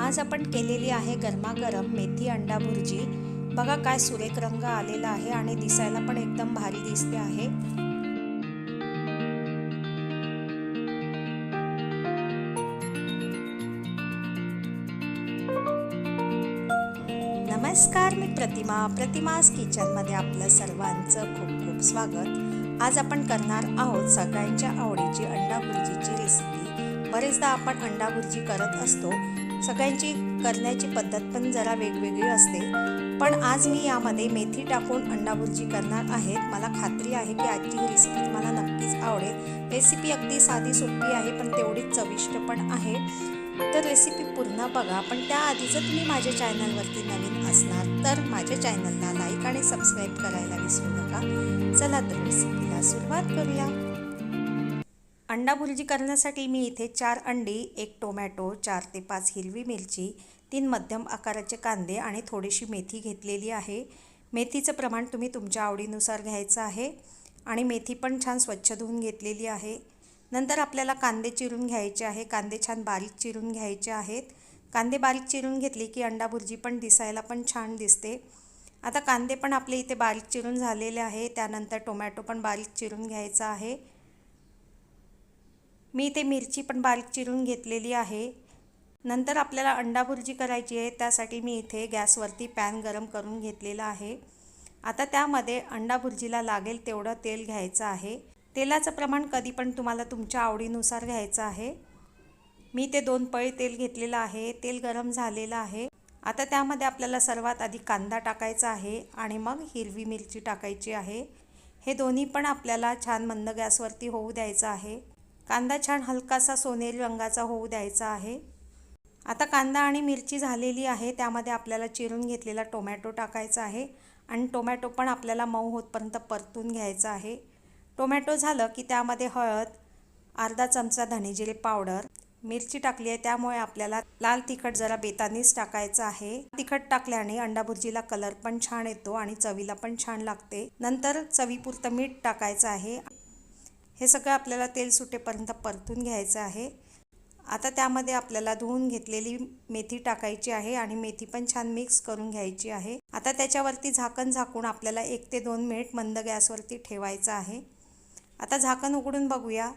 आज आपण केलेली आहे गरमागरम मेथी अंडा भुर्जी. बघा काय सुरेख रंग आलेला आहे आणि दिसायला पण एकदम भारी दिसते आहे. नमस्कार मी प्रतिमा. प्रतिमास किचनमध्ये आपलं सर्वांचं खूप खूप स्वागत. आज आपण करणार आहोत सगळ्यांच्या आवडीची अंडा भुर्जीची रेसिपी बरेचदा आपण अंडा भुर्जी करत असतो. सगळ्यांची करण्याची पद्धत पण जरा वेगवेगळी असते. पण आज मी यामध्ये मेथी टाकून अंडा भुर्जी करणार आहे. मला खात्री आहे की आजची ही रेसिपी तुम्हाला नक्कीच आवडेल. रेसिपी अगदी साधी सोपी आहे पण तेवढीच चविष्ट पण आहे. तर रेसिपी पूर्ण बघा. पण त्याआधी जर तुम्ही माझ्या चॅनलवरती नवीन असणार तर माझ्या चॅनलला लाईक आणि सबस्क्राईब करायला विसरू नका. चला तर रेसिपीला सुरुवात करूया. अंडा भुर्जी करण्यासाठी मी इथे चार अंडी एक टोमॅटो चार ते पाच हिरवी मिरची तीन मध्यम आकाराचे कांदे आणि थोडीशी मेथी घेतलेली आहे. मेथीचं प्रमाण तुम्ही तुमच्या आवडीनुसार घ्यायचं आहे आणि मेथी पण छान स्वच्छ धुवून घेतलेली आहे. नंतर आपल्याला कांदे चिरून घ्यायचे आहे. कांदे छान बारीक चिरून घ्यायचे आहेत. कांदे बारीक चिरून घेतली की अंडा भुर्जी पण दिसायला पण छान दिसते. आता कांदे पण आपले इथे बारीक चिरून झालेले आहे. त्यानंतर टोमॅटो पण बारीक चिरून घ्यायचा आहे. मी इथे मिरची पण बारीक चिरून घेतलेली आहे. नंतर आपल्याला अंडा भुर्जी करायची आहे. त्यासाठी मी इथे गॅसवरती पॅन गरम करून घेतलेला आहे. आता त्यामध्ये अंडा भुर्जीला लागेल तेवढं तेल घ्यायचं आहे. तेलाचं प्रमाण कधी पण तुम्हाला तुमच्या आवडीनुसार घ्यायचं आहे. मी ते दोन पळी तेल घेतलेलं आहे. तेल गरम झालेलं आहे. आता त्यामध्ये आपल्याला सर्वात आधी कांदा टाकायचा आहे आणि मग हिरवी मिरची टाकायची आहे. हे दोन्ही पण आपल्याला छान मंद गॅसवरती होऊ द्यायचं आहे. कांदा छान हलकासा सोनेरी रंगाचा होऊ द्यायचा आहे. आता कांदा आणि मिरची झालेली आहे. त्यामध्ये आपल्याला चिरून घेतलेला टोमॅटो टाकायचा आहे. आणि टोमॅटो पण आपल्याला मऊ होतपर्यंत परतून घ्यायचा आहे. टोमॅटो झालं की त्यामध्ये हळद अर्धा चमचा धनेजिरे पावडर मिरची टाकली आहे त्यामुळे आपल्याला लाल तिखट जरा बेतानीच टाकायचं आहे. तिखट टाकल्याने अंडा भुर्जीला कलर पण छान येतो आणि चवीला पण छान लागते. नंतर चवीपुरतं मीठ टाकायचं आहे. हे सगळं आपल्याला तेल सुटेपर्यंत परतून घ्यायचं आहे. आता त्यामध्ये आपल्याला धुवून घेतलेली मेथी टाकायची आहे आणि मेथी पण छान मिक्स करून घ्यायची आहे. आता त्याच्यावरती झाकण झाकून आपल्याला एक ते दोन मिनिट मंद गॅसवरती ठेवायचं आहे. आता झाकण उघडून बघूया.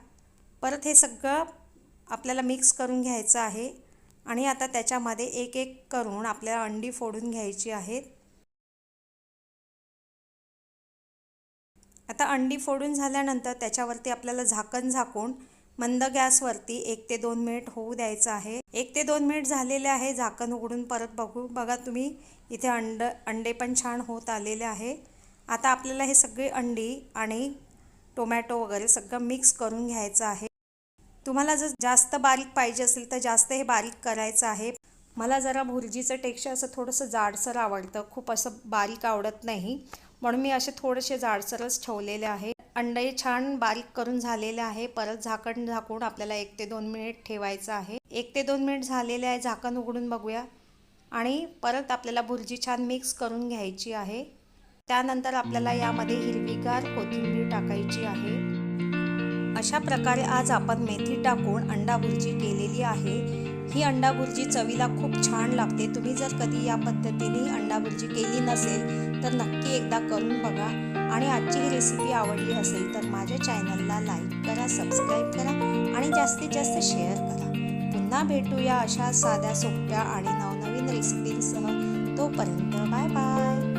परत हे सगळं आपल्याला मिक्स करून घ्यायचं आहे. आणि आता त्याच्यामध्ये एक एक करून आपल्याला अंडी फोडून घ्यायची आहेत. आता अंडी फोडून झाल्यानंतर त्याच्यावरती आपल्याला झाकण झाकून मंद गॅसवरती एक ते दोन मिनिट होऊ द्यायचं आहे. एक ते दोन मिनिट झालेले आहे झाकण उघडून परत बघू बघा तुम्ही. इथे अंड अंडे पण छान होत आलेले आहे. आता आपल्याला हे सगळे अंडी आणि टोमॅटो वगैरे सगळं मिक्स करून घ्यायचं आहे. तुम्हाला जर जास्त बारीक पाहिजे असेल तर जास्त हे बारीक करायचं आहे. मला जरा भुर्जीचं टेक्स्चर असं थोडंसं जाडसर आवडतं. खूप असं बारीक आवडत नाही. म्हणून मी असे थोडेसे जाडसरच ठेवलेले आहे. अंडे छान बारीक करून झालेले आहे. परत झाकण झाकून आपल्याला एक ते दोन मिनिट ठेवायचं आहे. एक ते दोन मिनिट झालेले आहे. झाकण उघडून बघूया. आणि परत आपल्याला भुर्जी छान मिक्स करून घ्यायची आहे. त्यानंतर आपल्याला यामध्ये हिरवीगार कोथिंबीर टाकायची आहे. अशा प्रकारे आज आपण मेथी टाकून अंडा भुर्जी केलेली आहे. ही अंडा भुर्जी चवीला खूप छान लागते. तुम्ही जर कधी या पद्धतीने अंडा भुर्जी केली नसेल तर नक्की एकदा करून बघा. आणि आजची ही रेसिपी आवडली असेल तर माझ्या चॅनलला लाईक करा सबस्क्राईब करा आणि जास्तीत जास्त शेअर करा. पुन्हा भेटूया अशा साध्या सोप्या आणि नवनवीन रेसिपींसह तोपर्यंत बाय बाय